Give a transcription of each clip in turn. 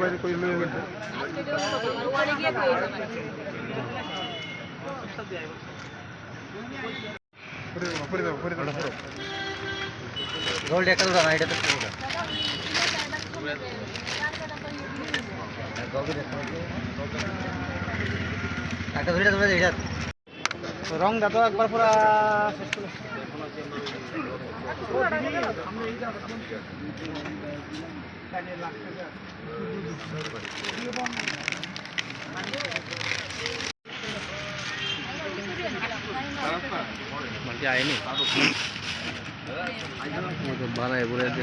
বাইরে কই পরে পরে দাও পরে দাও গোল্ড একটা দাও না এটা তো এটা রং দা তো একবার পুরা শেষ করে মানে আইনি বানায় বলে যে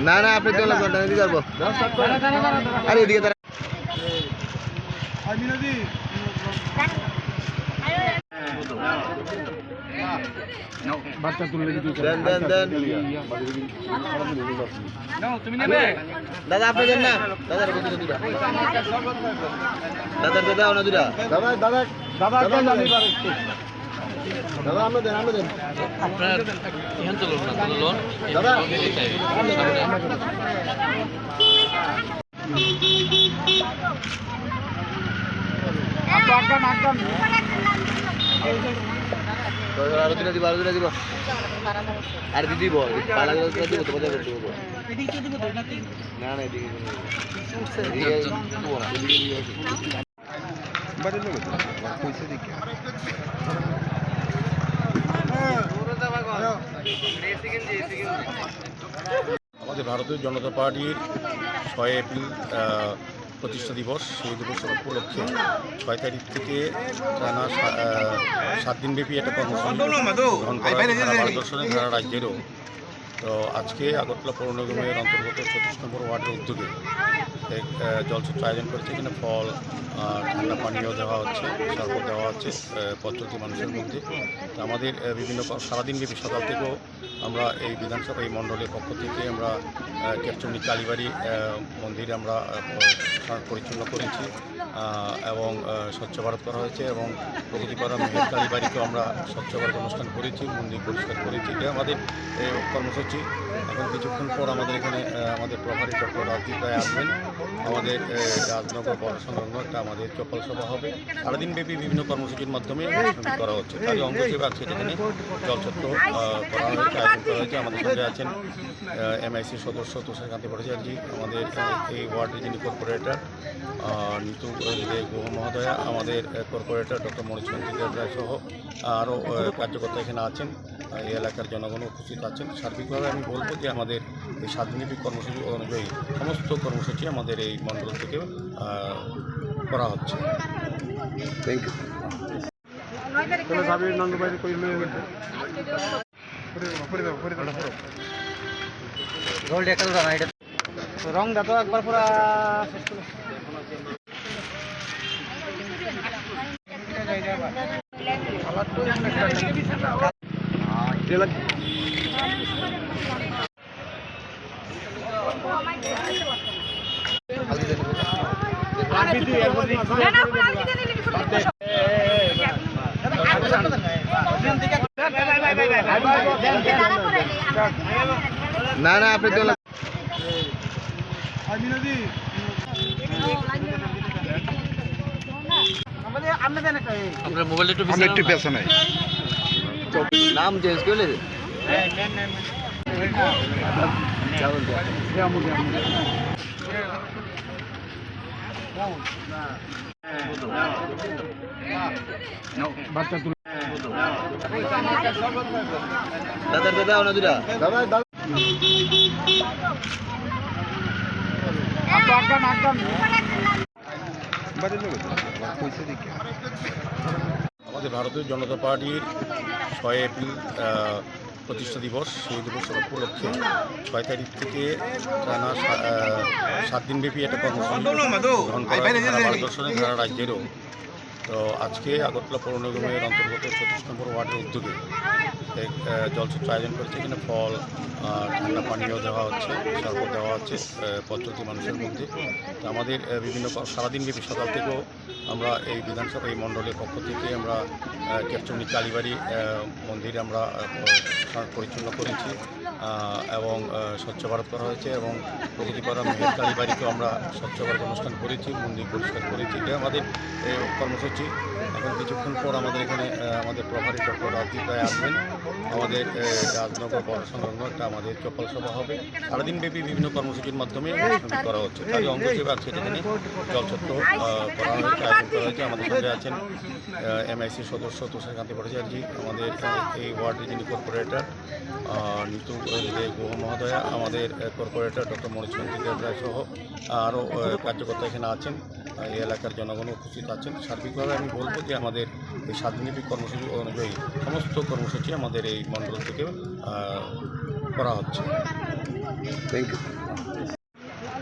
না না আপনি চলে যাবেন এদিকে যাব আরে এদিকে দাঁড়া বাচ্চা তুলে দিতে দেন দেন দেন তুমি নেবে দাদা আপনি দেন না দাদার কত দুটা দাদার দাদা ওনা দুটা দাদা দাদা দাদা একটা জানি পারে দাদা আমরা দেন আমরা দেন আপনার ইহান তো লোন না লোন দাদা আরও আমাদের ভারতীয় জনতা পার্টির ছয় এপ্রিল প্রতিষ্ঠা দিবস সেই দিবস উপলক্ষে। ছয় তারিখ থেকে টানা সাত দিনব্যাপী একটা কর্মসূচি গ্রহণ সারা রাজ্যেরও। তো আজকে আগরতলা পৌর নিগমের অন্তর্গত ছত্রিশ নম্বর ওয়ার্ডের উদ্যোগে এক আহ, আয়োজন করেছে। এখানে ফল ঠান্ডা পানীয় দেওয়া হচ্ছে শরবত দেওয়া হচ্ছে পথচলতি মানুষের মধ্যে। আমাদের বিভিন্ন ক- সারাদিনব্যাপী সকাল থেকেও আমরা এই বিধানসভা, এই মণ্ডলের পক্ষ থেকে আমরা ক্যাপচন্ডি কালীবাড়ি মন্দির আমরা পরিচ্ছন্ন করেছি এবং স্বচ্ছ ভারত করা হয়েছে এবং প্রগতিপাড়া মেহের কালীবাড়িকেও আমরা স্বচ্ছ ভারত অনুষ্ঠান করেছি, মন্দির পরিষ্কার করেছি। এটা আমাদের কর্মসূচি। এখন কিছুক্ষণ পর আমাদের এখানে আমাদের প্রভারী ডক্টর রাজদীপ রায় আসবেন। আমাদের রাজনগর বড় সংলগ্ন একটা আমাদের চপল সভা হবে। সারাদিন ব্যাপী বিভিন্ন কর্মসূচির মাধ্যমে করা হচ্ছে। তারই অঙ্গ হিসেবে আজকে এখানে জলছত্র করা হয়েছে। করা হয়েছে আমাদের সঙ্গে আছেন এমআইসি সদস্য তুষারকান্তি ভট্টাচার্য আমাদের এই ওয়ার্ডের যিনি কর্পোরেটর নিতু গুহ মহোদয়া আমাদের কর্পোরেটর ডক্টর মনোজকান্তি সহ আরও কার্যকর্তা এখানে আছেন। এই এলাকার জনগণ উপস্থিত আছেন। সার্বিকভাবে আমি বলব যে আমাদের এই স্বাধীনবী কর্মসূচি অনুযায়ী সমস্ত কর্মসূচি আমাদের এই মণ্ডল থেকে আহ, করা হচ্ছে। থ্যাংক ইউ লয়ে গেছে দাও পরে দাও পরে দাও গোল্ড একটা দাও না এটা রং দা তো একবার পুরা শেষ করে না না আপনি চলে আমিনাদি আপনার মোবাইলটা একটু আমরা একটু পেছনে। নাম চেঞ্জ করলে? বাচ্চা তুলে দাদার দাদা ওনা দাদা আমাদের ভারতীয় জনতা পার্টির ছয় এপ্রিল প্রতিষ্ঠা দিবস। সেই দিবস উপলক্ষে ছয় তারিখ থেকে টানা সাত দিনব্যাপী একটা কর্মসূচি গ্রহণ করা ভারতবর্ষের, সারা রাজ্যেরও। তো আজকে আগরতলা পৌর নিগমের অন্তর্গত চব্বিশ নম্বর ওয়ার্ডের উদ্যোগে জলসূত্র আয়োজন করেছে। এখানে ফল ঠান্ডা পানীয় দেওয়া হচ্ছে শরবত দেওয়া হচ্ছে পদ্ধতি মানুষের মধ্যে। তো আমাদের বিভিন্ন সারাদিন ব্যাপী সকাল থেকেও আমরা এই বিধানসভা, এই মণ্ডলের পক্ষ থেকে আমরা ক্যাপচন্ডি কালীবাড়ি মন্দিরে আমরা পরিচ্ছন্ন করেছি এবং স্বচ্ছ ভারত করা হয়েছে এবং প্রগতিপাড়া মেহের কালীবাড়িতেও আমরা স্বচ্ছ ভারত অনুষ্ঠান করেছি, মন্দির পরিষ্কার করেছি। এটা আমাদের কর্মসূচি। এখন কিছুক্ষণ পর আমাদের এখানে আমাদের প্রভারী ডক্টর রাজদীপ রায় আসবেন। আমাদের রাজনগর সংলগ্ন একটা আমাদের চপ্পল সভা হবে। সারাদিন ব্যাপী বিভিন্ন কর্মসূচির মাধ্যমে করা হচ্ছে। তারই অঙ্গ হিসেবে আজকে এখানে। জলছত্র করা হয়েছে, আয়োজন করা হয়েছে। আমাদের সঙ্গে আছেন এমআইসি সদস্য তুষারকান্তি ভট্টাচার্য, আমাদের এই ওয়ার্ডের যিনি কর্পোরেটর নিতু গুহ মহোদয়া, আমাদের কর্পোরেটর ডক্টর মনোজকান্তি দেবরায় সহ আরও কার্যকর্তা এখানে আছেন। এই এলাকার জনগণ উপস্থিত আছেন। সার্বিকভাবে আমি বলব যে আমাদের এই স্বাধীনবী কর্মসূচি অনুযায়ী সমস্ত কর্মসূচি আমাদের এই মন্ডল থেকে করা হচ্ছে। Thank you